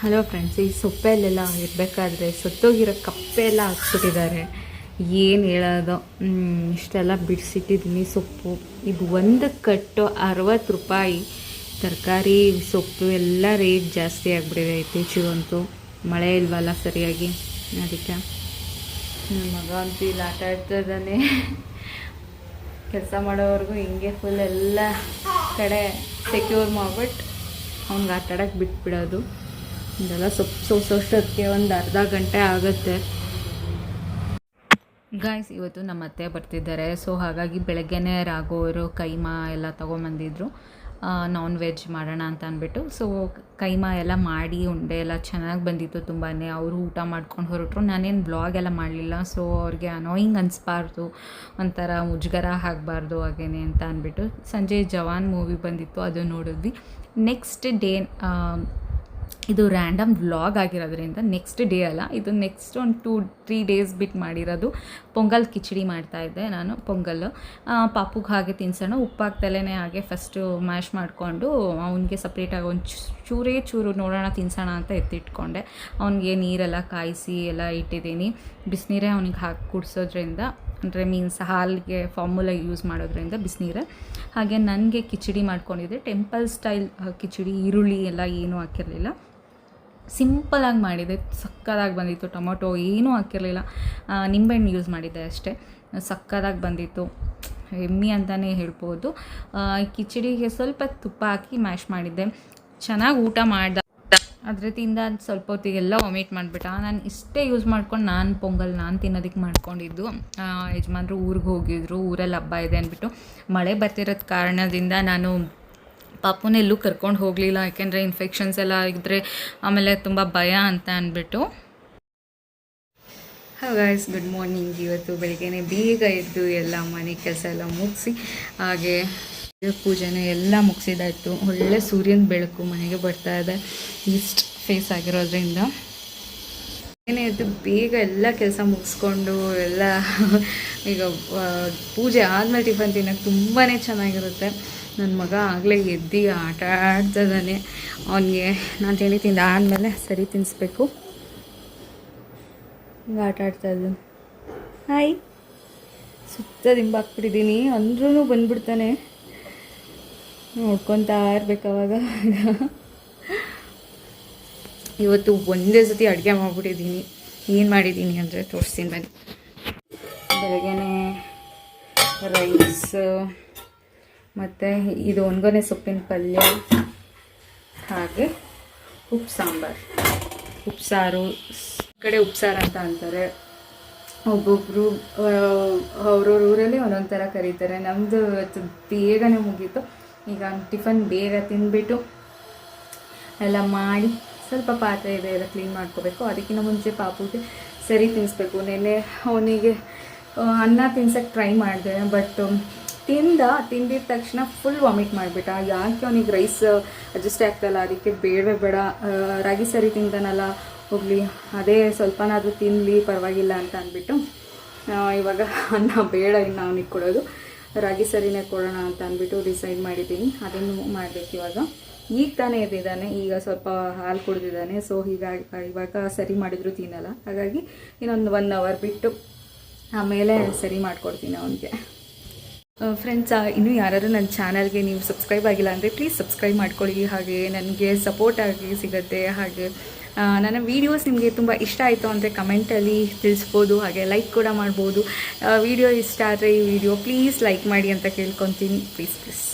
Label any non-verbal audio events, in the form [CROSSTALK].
Hello friends ಈ ಸೊಪ್ಪೆಲ್ಲೆಲ್ಲ ಇರಬೇಕಾದ್ರೆ ಸತ್ತೋಗಿರೋ ಕಪ್ಪೆ ಎಲ್ಲ ಹಾಕ್ಬಿಟ್ಟಿದ್ದಾರೆ ಏನು ಹೇಳೋದು? ಇಷ್ಟೆಲ್ಲ ಬಿಡಿಸಿಟ್ಟಿದ್ದೀನಿ ಸೊಪ್ಪು. ಇದು ಒಂದು ಕಟ್ಟು ಅರವತ್ತು ರೂಪಾಯಿ. ತರಕಾರಿ, ಸೊಪ್ಪು ಎಲ್ಲ ರೇಟ್ ಜಾಸ್ತಿ ಆಗಿಬಿಟ್ಟಿದೆ ಇತ್ತೀಚೆಗಂತೂ. ಮಳೆ ಇಲ್ವಲ್ಲ ಸರಿಯಾಗಿ? ಅದಕ್ಕೆ. ನನ್ನ ಮಗ ಅಂತೂ ಇಲ್ಲಿ ಆಟ ಆಡ್ತಾ ಇದ್ದಾನೆ. ಕೆಲಸ ಮಾಡೋವರೆಗೂ ಹಿಂಗೆ ಫುಲ್ ಎಲ್ಲ ಕಡೆ ಸೆಕ್ಯೂರ್ ಮಾಡ್ಬಿಟ್ಟು ಅವ್ನಿಗೆ ಆಟ ಆಡೋಕ್ಕೆ ಬಿಟ್ಬಿಡೋದು. ಇದೆಲ್ಲ ಸೊಪ್ಪು ಸೋಸೋಷ್ಟಕ್ಕೆ ಒಂದು ಅರ್ಧ ಗಂಟೆ ಆಗುತ್ತೆ. ಗಾಯ್ಸ್ ಇವತ್ತು ನಮ್ಮ ಅತ್ತೆ ಬರ್ತಿದ್ದಾರೆ. ಸೊ ಹಾಗಾಗಿ ಬೆಳಗ್ಗೆನೇ ರಾಗೋರು ಕೈಮಾ ಎಲ್ಲ ತೊಗೊಂಬಂದಿದ್ರು. ನಾನ್ ವೆಜ್ ಮಾಡೋಣ ಅಂತ ಅಂದ್ಬಿಟ್ಟು. ಸೊ ಕೈಮಾ ಎಲ್ಲ ಮಾಡಿ, ಉಂಡೆ ಎಲ್ಲ ಚೆನ್ನಾಗಿ ಬಂದಿತ್ತು ತುಂಬಾ ಅವರು ಊಟ ಮಾಡ್ಕೊಂಡು ಹೊರಟರು. ನಾನೇನು ಬ್ಲಾಗ್ ಎಲ್ಲ ಮಾಡಲಿಲ್ಲ. ಸೊ ಅವ್ರಿಗೆ ಅನೋಯಿಂಗ್ ಅನಿಸ್ಬಾರ್ದು. ಒಂಥರ ಮುಜುಗರ ಆಗಬಾರ್ದು ಹಾಗೇನೆ ಅಂತ ಅಂದ್ಬಿಟ್ಟು. ಸಂಜೆ ಜವಾನ್ ಮೂವಿ ಬಂದಿತ್ತು, ಅದು ನೋಡಿದ್ವಿ. ನೆಕ್ಸ್ಟ್ ಡೇ ಇದು ರ್ಯಾಂಡಮ್ ವ್ಲಾಗ್ ಆಗಿರೋದ್ರಿಂದ ನೆಕ್ಸ್ಟ್ ಡೇ ಅಲ್ಲ, ಇದು ನೆಕ್ಸ್ಟ್ ಒಂದು ಟೂ ತ್ರೀ ಡೇಸ್ ಬಿಟ್ಟು ಮಾಡಿರೋದು. ಪೊಂಗಲ್ ಕಿಚಡಿ ಮಾಡ್ತಾ ಇದ್ದೆ ನಾನು, ಪೊಂಗಲ್. ಪಾಪುಗೆ ಹಾಗೆ ತಿನ್ಸೋಣ ಉಪ್ಪಾಗ್ತಲೇ ಹಾಗೆ ಫಸ್ಟು ಮ್ಯಾಶ್ ಮಾಡಿಕೊಂಡು ಅವನಿಗೆ ಸಪ್ರೇಟಾಗಿ ಒಂದು ಚೂರೇ ಚೂರು ನೋಡೋಣ, ತಿನ್ಸೋಣ ಅಂತ ಎತ್ತಿಟ್ಕೊಂಡೆ. ಅವನಿಗೆ ನೀರೆಲ್ಲ ಕಾಯಿಸಿ ಎಲ್ಲ ಇಟ್ಟಿದ್ದೀನಿ. ಬಿಸಿನೀರೇ ಅವನಿಗೆ ಹಾಕಿ ಕುಡಿಸೋದ್ರಿಂದ, ಅಂದರೆ ಮೀನ್ಸ್ ಹಾಲಿಗೆ ಫಾರ್ಮುಲಾ ಯೂಸ್ ಮಾಡೋದ್ರಿಂದ ಬಿಸಿನೀರು. ಹಾಗೆ ನನಗೆ ಕಿಚಡಿ ಮಾಡ್ಕೊಂಡಿದ್ದೆ ಟೆಂಪಲ್ ಸ್ಟೈಲ್ ಕಿಚಡಿ, ಈರುಳ್ಳಿ ಎಲ್ಲ ಏನೂ ಹಾಕಿರಲಿಲ್ಲ. ಸಿಂಪಲಾಗಿ ಮಾಡಿದೆ, ಸಕ್ಕದಾಗಿ ಬಂದಿತ್ತು. ಟೊಮೊಟೊ ಏನೂ ಹಾಕಿರಲಿಲ್ಲ. ನಿಂಬೆಹಣ್ಣು ಯೂಸ್ ಮಾಡಿದ್ದೆ ಅಷ್ಟೇ. ಸಕ್ಕದಾಗಿ ಬಂದಿತ್ತು. ಎಮ್ಮಿ ಅಂತಲೇ ಹೇಳ್ಬೋದು. ಕಿಚಡಿಗೆ ಸ್ವಲ್ಪ ತುಪ್ಪ ಹಾಕಿ ಮ್ಯಾಶ್ ಮಾಡಿದ್ದೆ. ಚೆನ್ನಾಗಿ ಊಟ ಮಾಡ್ದೆ. ಅದ್ರ ತಿಂದ ಸ್ವಲ್ಪ ಹೊತ್ತಿಗೆಲ್ಲ ವಾಮಿಟ್ ಮಾಡಿಬಿಟ್ಟ. ನಾನು ಇಷ್ಟೇ ಯೂಸ್ ಮಾಡ್ಕೊಂಡು ನಾನು ಪೊಂಗಲ್ ನಾನು ತಿನ್ನೋದಕ್ಕೆ ಮಾಡ್ಕೊಂಡಿದ್ದು. ಯಜಮಾನ್ರು ಊರಿಗೆ ಹೋಗಿದ್ರು. ಊರಲ್ಲಿ ಹಬ್ಬ ಇದೆ ಅಂದ್ಬಿಟ್ಟು ಮಳೆ ಬರ್ತಿರೋದ ಕಾರಣದಿಂದ ನಾನು ಪಾಪುನ ಎಲ್ಲೂ ಕರ್ಕೊಂಡು ಹೋಗಲಿಲ್ಲ, ಯಾಕೆಂದರೆ ಇನ್ಫೆಕ್ಷನ್ಸ್ ಎಲ್ಲ ಇದ್ದರೆ ಆಮೇಲೆ ತುಂಬ ಭಯ ಅಂತ ಅಂದ್ಬಿಟ್ಟು. ಗಾಯ್ಸ್ ಗುಡ್ ಮಾರ್ನಿಂಗ್ ಇವತ್ತು ಬೆಳಿಗ್ಗೆನೆ ಬೇಗ ಎದ್ದು ಎಲ್ಲ ಮನೆ ಕೆಲಸ ಎಲ್ಲ ಮುಗಿಸಿ, ಹಾಗೆ ಪೂಜೆನ ಎಲ್ಲ ಮುಗಿಸಿದಾಯಿತು. ಒಳ್ಳೆ ಸೂರ್ಯನ ಬೆಳಕು ಮನೆಗೆ ಬರ್ತಾ ಇದೆ, ಈಸ್ಟ್ ಫೇಸ್ ಆಗಿರೋದ್ರಿಂದ. ಏನೇ ಎದ್ದು ಬೇಗ ಎಲ್ಲ ಕೆಲಸ ಮುಗಿಸ್ಕೊಂಡು ಎಲ್ಲ, [LAUGHS] ಈಗ ಪೂಜೆ ಆದಮೇಲೆ ಟಿಫನ್ ತಿನ್ನೋಕ್ಕೆ ತುಂಬಾ ಚೆನ್ನಾಗಿರುತ್ತೆ. ನನ್ನ ಮಗ ಆಗಲೇ ಎದ್ದು ಆಟ ಆಡ್ತಿದ್ದಾನೆ ಅವನಿಗೆ ನಾನು ತಿಂಡಿ ತಿಂದ ಆದಮೇಲೆ ಸರಿ ತಿನ್ನಿಸ್ಬೇಕು ಹಿಂಗೆ ಆಟ ಇದ್ದಾನೆ ಹಾಯ್. ಸುತ್ತ ದಿಂಬಾಕ್ಬಿಟ್ಟಿದ್ದೀನಿ ಅಂದ್ರೂ ಬಂದ್ಬಿಡ್ತಾನೆ. ನೋಡ್ಕೊತಾ ಇರ್ಬೇಕಾವಾಗ ಇವತ್ತು ಒಂದೇ ಸತಿ ಅಡುಗೆ ಮಾಡಿಬಿಟ್ಟಿದ್ದೀನಿ ಏನು ಮಾಡಿದ್ದೀನಿ ಅಂದರೆ ತೋರಿಸ್ತೀನಿ ಬನ್ನಿ. ಬೆಳಗ್ಗೆ ರೈಸ್. ಮತ್ತು ಇದು ಒಣಗೊನೆ ಸೊಪ್ಪಿನ ಪಲ್ಯ, ಹಾಗೆ ಉಪ್ಪು ಸಾಂಬಾರು. ಉಪ್ಸಾರು ಕಡೆ ಉಪ್ಸಾರು ಅಂತ ಅಂತಾರೆ. ಒಬ್ಬೊಬ್ಬರು ಅವ್ರವ್ರ ಊರಲ್ಲಿ ಒಂದೊಂದು ಥರ ಕರೀತಾರೆ. ನಮ್ಮದು ಇವತ್ತು ಬೇಗನೆ ಮುಗೀತು. ಈಗ ಟಿಫನ್ ಬೇಗ ತಿಂದುಬಿಟ್ಟು ಎಲ್ಲ ಮಾಡಿ ಸ್ವಲ್ಪ ಪಾತ್ರೆ ಇದೆ, ಎಲ್ಲ ಕ್ಲೀನ್ ಮಾಡ್ಕೋಬೇಕು. ಅದಕ್ಕಿಂತ ಮುಂಚೆ ಪಾಪುಗೆ ಸರಿ ತಿನ್ನಿಸ್ಬೇಕು. ನೆನ್ನೆ ಅವನಿಗೆ ಅನ್ನ ತಿನ್ಸಕ್ಕೆ ಟ್ರೈ ಮಾಡಿದೆ, ಬಟ್ ತಿಂದ, ತಿಂದಿದ ತಕ್ಷಣ ಫುಲ್ ವಾಮಿಟ್ ಮಾಡಿಬಿಟ್ಟ. ಯಾಕೆ ಅವನಿಗೆ ರೈಸ್ ಅಡ್ಜಸ್ಟ್ ಆಗ್ತಾಯಿಲ್ಲ ಅದಕ್ಕೆ ಬೇಡವೇ ಬೇಡ. ರಾಗಿ ಸರಿ ತಿಂತಾನಲ್ಲ ಹೋಗಲಿ. ಅದೇ ಸ್ವಲ್ಪನಾದರೂ ತಿನ್ನಲಿ ಪರವಾಗಿಲ್ಲ ಅಂತ ಅಂದ್ಬಿಟ್ಟು ಇವಾಗ ಅನ್ನ ಬೇಡ ಇನ್ನು ಅವನಿಗೆ ಕೊಡೋದು. ರಾಗಿ ಸರಿನೇ ಕೊಡೋಣ ಅಂತ ಅಂದ್ಬಿಟ್ಟು ಡಿಸೈಡ್ ಮಾಡಿದ್ದೀನಿ. ಅದನ್ನು ಮಾಡಬೇಕು ಇವಾಗ. ಈಗ ತಾನೇ ಎದ್ದಿದ್ದಾನೆ. ಈಗ ಸ್ವಲ್ಪ ಹಾಲು ಕುಡ್ದಿದ್ದಾನೆ. ಸೊ ಹೀಗಾಗಿ ಇವಾಗ ಸರಿ ಮಾಡಿದ್ರು ತಿನ್ನಲ್ಲ. ಹಾಗಾಗಿ ಇನ್ನೊಂದು ಒನ್ ಅವರ್ ಬಿಟ್ಟು ಆಮೇಲೆ ಸರಿ ಮಾಡಿಕೊಡ್ತೀನಿ ಅವನಿಗೆ. ಫ್ರೆಂಡ್ಸ್ ಇನ್ನೂ ಯಾರಾದರೂ ನನ್ನ ಚಾನಲ್ಗೆ ನೀವು ಸಬ್ಸ್ಕ್ರೈಬ್ ಆಗಿಲ್ಲ ಅಂದರೆ ಪ್ಲೀಸ್ ಸಬ್ಸ್ಕ್ರೈಬ್ ಮಾಡ್ಕೊಳ್ಳಿ. ಹಾಗೆ ನನಗೆ ಸಪೋರ್ಟ್ ಆಗಿ ಸಿಗುತ್ತೆ. ಹಾಗೆ ನನ್ನ ವೀಡಿಯೋಸ್ ನಿಮಗೆ ತುಂಬ ಇಷ್ಟ ಆಯಿತು ಅಂದರೆ ಕಮೆಂಟಲ್ಲಿ ತಿಳಿಸ್ಬೋದು. ಹಾಗೆ ಲೈಕ್ ಕೂಡ ಮಾಡ್ಬೋದು. ವಿಡಿಯೋ ಇಷ್ಟ ಆದರೆ ಈ ವಿಡಿಯೋ ಪ್ಲೀಸ್ ಲೈಕ್ ಮಾಡಿ ಅಂತ ಕೇಳ್ಕೊತೀನಿ. Please please